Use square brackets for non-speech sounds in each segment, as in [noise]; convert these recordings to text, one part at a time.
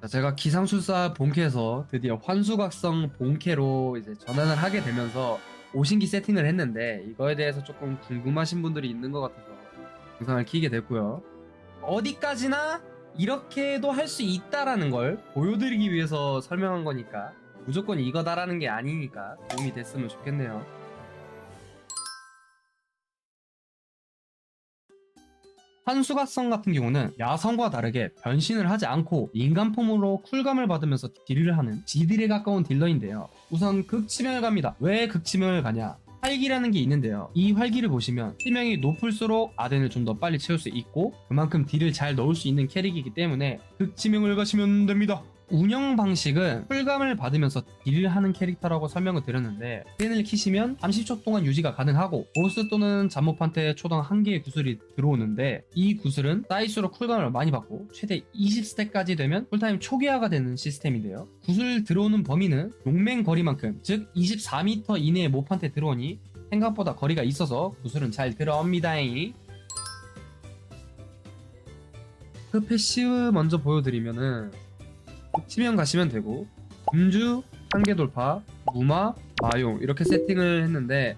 자, 제가 기상술사 본캐에서 드디어 환수각성 본캐로 이제 전환을 하게 되면서 오신기 세팅을 했는데 이거에 대해서 조금 궁금하신 분들이 있는 것 같아서 영상을 키게 됐고요. 어디까지나 이렇게도 할 수 있다라는 걸 보여드리기 위해서 설명한 거니까 무조건 이거다라는 게 아니니까 도움이 됐으면 좋겠네요. 환수각성 같은 경우는 야성과 다르게 변신을 하지 않고 인간폼으로 쿨감을 받으면서 딜을 하는 지딜에 가까운 딜러인데요. 우선 극치명을 갑니다. 왜 극치명을 가냐? 활기라는 게 있는데요. 이 활기를 보시면 치명이 높을수록 아덴을 좀 더 빨리 채울 수 있고 그만큼 딜을 잘 넣을 수 있는 캐릭이기 때문에 극치명을 가시면 됩니다. 운영 방식은 쿨감을 받으면서 딜을 하는 캐릭터라고 설명을 드렸는데 펜을 키시면 30초 동안 유지가 가능하고 보스 또는 잠못한테 초당 1개의 구슬이 들어오는데 이 구슬은 사이스로 쿨감을 많이 받고 최대 20스택까지 되면 쿨타임 초기화가 되는 시스템인데요. 구슬 들어오는 범위는 용맹 거리만큼 즉 24m 이내의 몹한테 들어오니 생각보다 거리가 있어서 구슬은 잘 들어옵니다잉. 그 패시브 먼저 보여드리면은 치면 가시면 되고. 금주 한계 돌파 무마 마용 이렇게 세팅을 했는데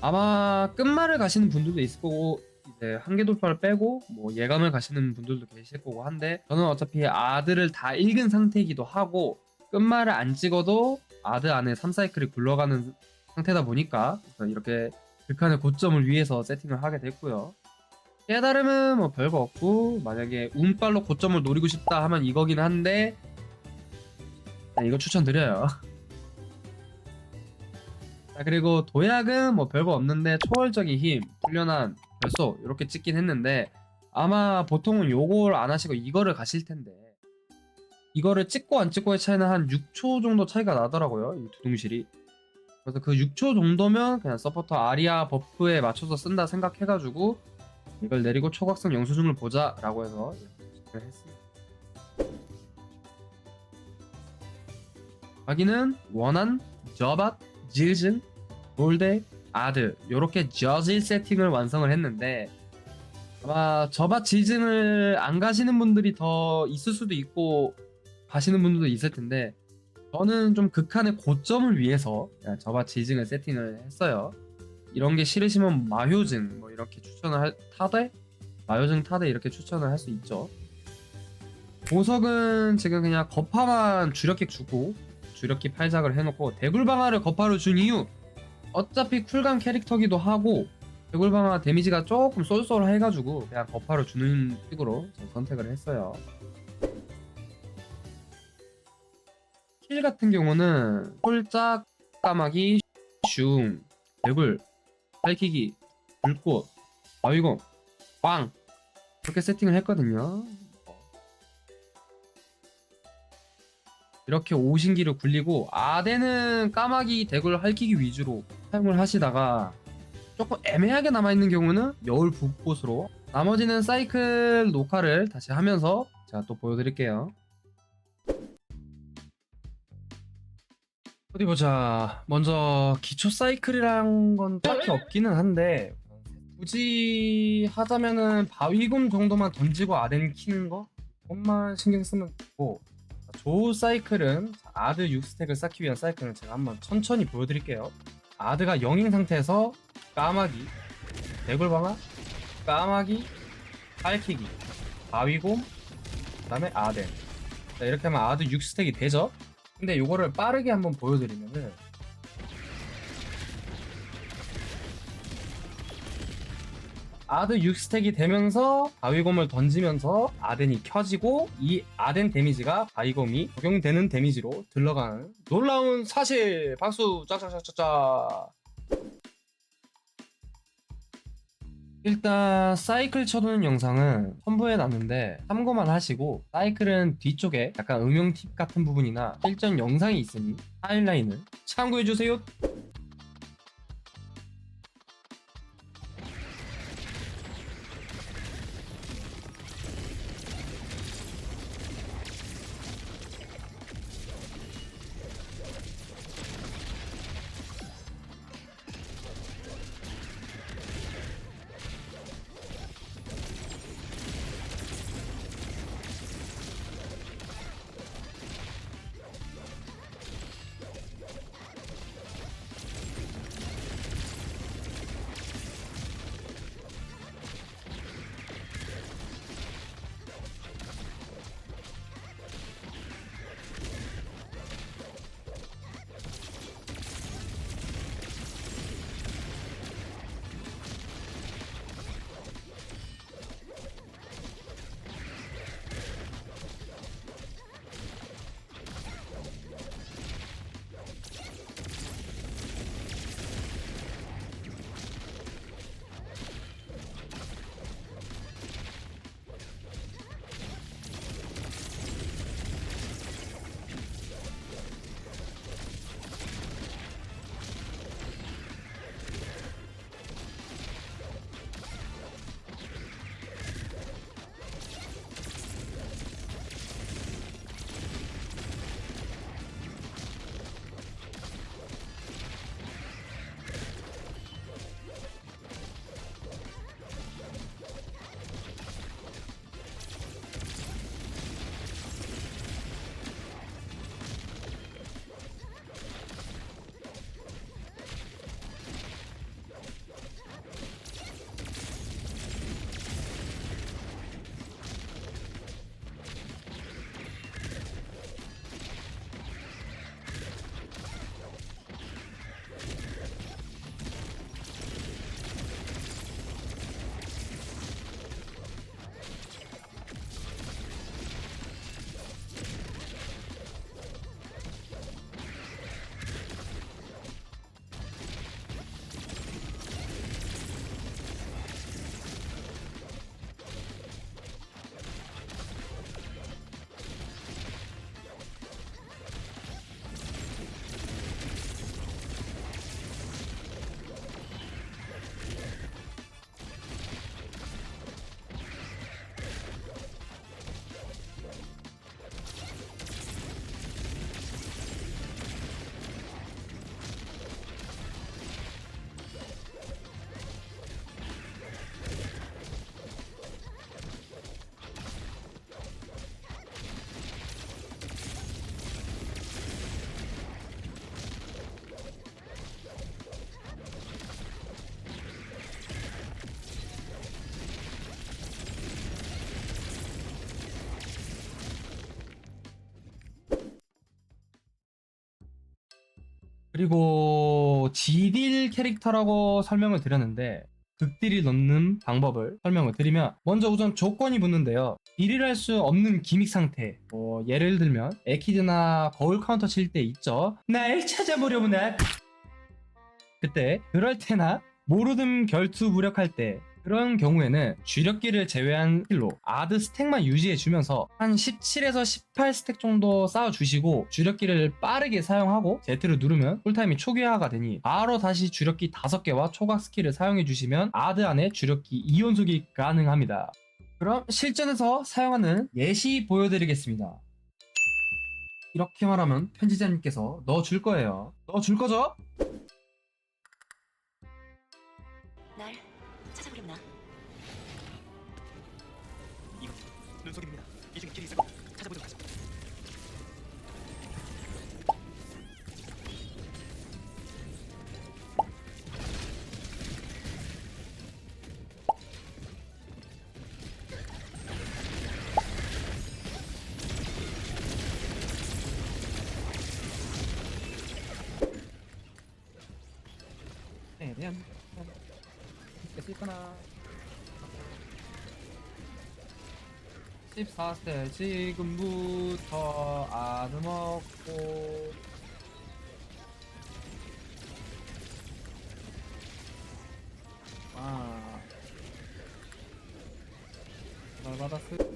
아마 끝말을 가시는 분들도 있을 거고 이제 한계 돌파를 빼고 뭐 예감을 가시는 분들도 계실 거고 한데 저는 어차피 아드를 다 읽은 상태이기도 하고 끝말을 안 찍어도 아드 안에 3사이클이 굴러가는 상태다 보니까 이렇게 극한의 고점을 위해서 세팅을 하게 됐고요 깨달음은 뭐 별거 없고 만약에 운빨로 고점을 노리고 싶다 하면 이거긴 한데 네, 이거 추천드려요. [laughs] 자 그리고 도약은 뭐 별거 없는데 초월적인 힘, 훈련한 별소 이렇게 찍긴 했는데 아마 보통은 요걸 안 하시고 이거를 가실 텐데 이거를 찍고 안 찍고의 차이는 한 6초 정도 차이가 나더라고요 이 두둥실이. 그래서 그 6초 정도면 그냥 서포터 아리아 버프에 맞춰서 쓴다 생각해가지고 이걸 내리고 초각성 영수증을 보자 라고 해서 했습니다. 여기는 원한, 저밭, 질즌, 골데, 아드 요렇게 저질 세팅을 완성을 했는데 아마 저밭 질증을 안 가시는 분들이 더 있을 수도 있고 가시는 분들도 있을 텐데 저는 좀 극한의 고점을 위해서 저밭 질증을 세팅을 했어요 이런 게 싫으시면 마효증 뭐 이렇게 추천을 할 타대 마효증 타대 이렇게 추천을 할 수 있죠. 보석은 지금 그냥 거파만 주력킥 주고 주력킥 팔작을 해놓고 대굴방아를 거파로 준 이유 어차피 쿨감 캐릭터기도 하고 대굴방아 데미지가 조금 쏠쏠해가지고 그냥 거파로 주는 식으로 전 선택을 했어요. 킬 같은 경우는 홀짝 까마귀 슝 대굴 살키기, 불꽃, 바위공, 빵 이렇게 세팅을 했거든요. 이렇게 오신기를 굴리고 아대는 까마귀 대굴 할키기 위주로 사용을 하시다가 조금 애매하게 남아있는 경우는 여울 북곳으로 나머지는 사이클 녹화를 다시 하면서 제가 또 보여드릴게요. 어디 보자. 먼저 기초 사이클이란 건 딱히 없기는 한데 굳이 하자면은 바위곰 정도만 던지고 아덴 키는 거 그것만 신경 쓰면 되고 조 사이클은 아드 6스택을 쌓기 위한 사이클은 제가 한번 천천히 보여드릴게요. 아드가 0인 상태에서 까마귀, 대굴방아, 까마귀, 빨키기, 바위곰, 그 다음에 아덴 자, 이렇게 하면 아드 6스택이 되죠? 근데 요거를 빠르게 한번 보여드리면은 아드 6스택이 되면서 바위곰을 던지면서 아덴이 켜지고 이 아덴 데미지가 바위곰이 적용되는 데미지로 들러가는 놀라운 사실. 박수! 짝짝짝짝짝 일단 사이클 쳐두는 영상은 첨부해 놨는데 참고만 하시고 사이클은 뒤쪽에 약간 응용 팁 같은 부분이나 실전 영상이 있으니 타임라인을 참고해 주세요. 그리고 지딜 캐릭터라고 설명을 드렸는데 극딜이 넣는 방법을 설명을 드리면 먼저 우선 조건이 붙는데요. 딜을 할 수 없는 기믹 상태. 뭐 예를 들면 에키드나 거울 카운터 칠 때 있죠. 날 찾아보려구나. 그때 그럴 때나 모르듬 결투 무력할 때 그런 경우에는 주력기를 제외한 킬로 아드 스택만 유지해 주면서 한 17에서 18스택 정도 쌓아 주시고 주력기를 빠르게 사용하고 Z를 누르면 쿨타임이 초기화가 되니 바로 다시 주력기 5개와 초각 스킬을 사용해 주시면 아드 안에 주력기 2연속이 가능합니다. 그럼 실전에서 사용하는 예시 보여드리겠습니다. 이렇게 말하면 편집자님께서 넣어줄 거예요. 넣어줄 거죠? 날 찾아보렵나? 이거 눈속임입니다. 이 중에 길이 있을 겁니다. 찾아보도록 하죠. 14세 지금부터 아드 먹고 아. 잘 받았을